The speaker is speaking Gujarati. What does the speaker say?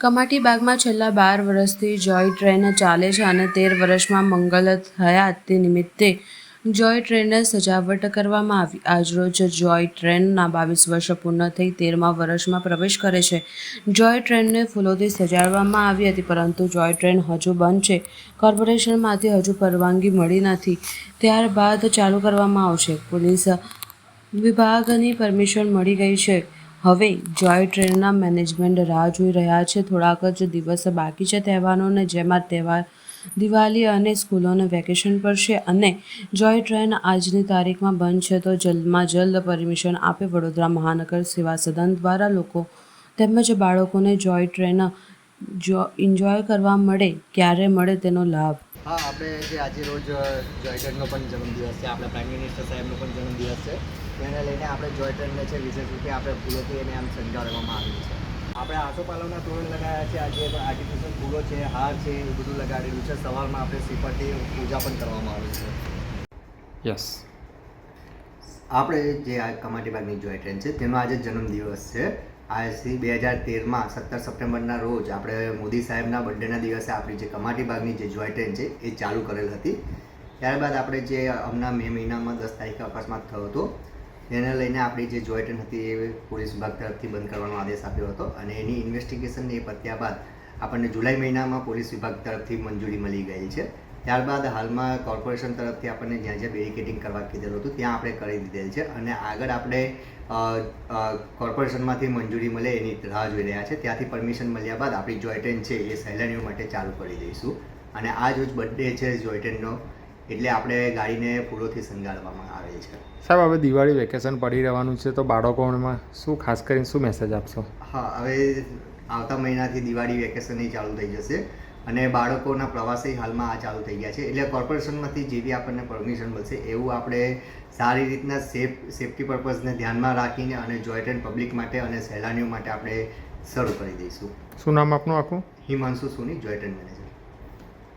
કમાટી બાગમાં છેલ્લા બાર વર્ષથી જોય ટ્રેન ચાલે છે અને તેર વર્ષમાં મંગલ થયા તે નિમિત્તે જોય ટ્રેનને સજાવટ કરવામાં આવી. આજરોજ જોય ટ્રેનના બાવીસ વર્ષ પૂર્ણ થઈ તેરમા વર્ષમાં પ્રવેશ કરે છે. જોય ટ્રેનને ફૂલોથી સજાવવામાં આવી હતી, પરંતુ જોય ટ્રેન હજુ બંધ છે. કોર્પોરેશનમાંથી હજુ પરવાનગી મળી નથી. ત્યારબાદ ચાલુ કરવામાં આવશે. પોલીસ વિભાગની પરમિશન મળી ગઈ છે. હવે જોય ટ્રેનના મેનેજમેન્ટ રાહ જોઈ રહ્યા છે. થોડાક જ દિવસ બાકી છે તહેવારોને, જેમાં તહેવાર, દિવાળી અને સ્કૂલોને વેકેશન પડશે અને જોય ટ્રેન આજની તારીખમાં બંધ છે તો જલ્દમાં જલ્દ પરમિશન આપે વડોદરા મહાનગર સેવા સદન દ્વારા લોકો તેમજ બાળકોને જોય ટ્રેન જો, એન્જોય કરવા મળે, ક્યારે મળે તેનો લાભ હા આપણે જે આજે રોજ જોયટનનો પણ જન્મદિવસ છે આપણા પ્રાઇમ મિનિસ્ટર સાહેબનો પણ જન્મદિવસ છે તેને લઈને આપણે જોયટનને છે વિશેષ રૂપે આપણે ફૂલોથી એને આમ શણગારવામાં આવ્યું છે. આપણે આસોપાલવના તોરણ લગાવ્યા છે આજે આર્ટિફિશિયલ ફૂલો છે હાર છે એ બધું લગાડેલું છે સવારમાં આપણે શ્રીપતિ પૂજા પણ કરવામાં આવે છે. યસ. આપણે જે આ કમાટી બાગની જોય ટ્રેન છે તેનો આજે જન્મદિવસ છે. આજથી બે હજાર તેરમાં, સત્તર સપ્ટેમ્બરના રોજ આપણે મોદી સાહેબના બર્થડેના દિવસે આપણી જે કમાટી બાગની જે જોય ટ્રેન છે, એ ચાલુ કરેલ હતી. ત્યારબાદ આપણે જે હમણાં મે મહિનામાં દસ તારીખે અકસ્માત થયો હતો, તેને લઈને આપણી જે જોય ટ્રેન હતી એ પોલીસ વિભાગ તરફથી બંધ કરવાનો આદેશ આપ્યો હતો અને એની ઇન્વેસ્ટિગેશન એ પત્યા બાદ આપણને જુલાઈ મહિનામાં પોલીસ વિભાગ તરફથી મંજૂરી મળી ગઈ છે. ત્યારબાદ હાલમાં કોર્પોરેશન તરફથી આપણને જ્યાં જ્યાં બેરિકેટિંગ કરવા કીધેલું હતું ત્યાં આપણે કરી દીધેલ છે અને આગળ આપણે કોર્પોરેશનમાંથી મંજૂરી મળે એની રાહ જોઈ રહ્યા છે. ત્યાંથી પરમિશન મળ્યા બાદ આપણી જોય ટ્રેન છે એ સહેલાણીઓ માટે ચાલુ કરી દઈશું. અને આ જ બર્થડે છે જોય ટ્રેનનો એટલે આપણે ગાડીને ફૂલોથી શણગારવામાં આવે છે. સાહેબ હવે દિવાળી વેકેશન પડી રહેવાનું છે તો બાળકોમાં શું ખાસ કરીને શું મેસેજ આપશો? હા હવે આવતા મહિનાથી દિવાળી વેકેશન ચાલુ થઈ જશે. અને બાળકોના પ્રવાસે હાલમાં આ ચાલુ થઈ ગયા છે. એટલે કોર્પોરેશનમાંથી જેવી આપણને પરમિશન મળશે એવું આપણે સારી રીતના સેફ સેફટી પર્પઝને ધ્યાનમાં રાખીને અને જોઈન્ટ ટ્રેન પબ્લિક માટે અને સહેલાણીઓ માટે આપણે શરૂ કરી દઈશું. શું નામ આપનું આખું? Himanshu Soni joint and manager.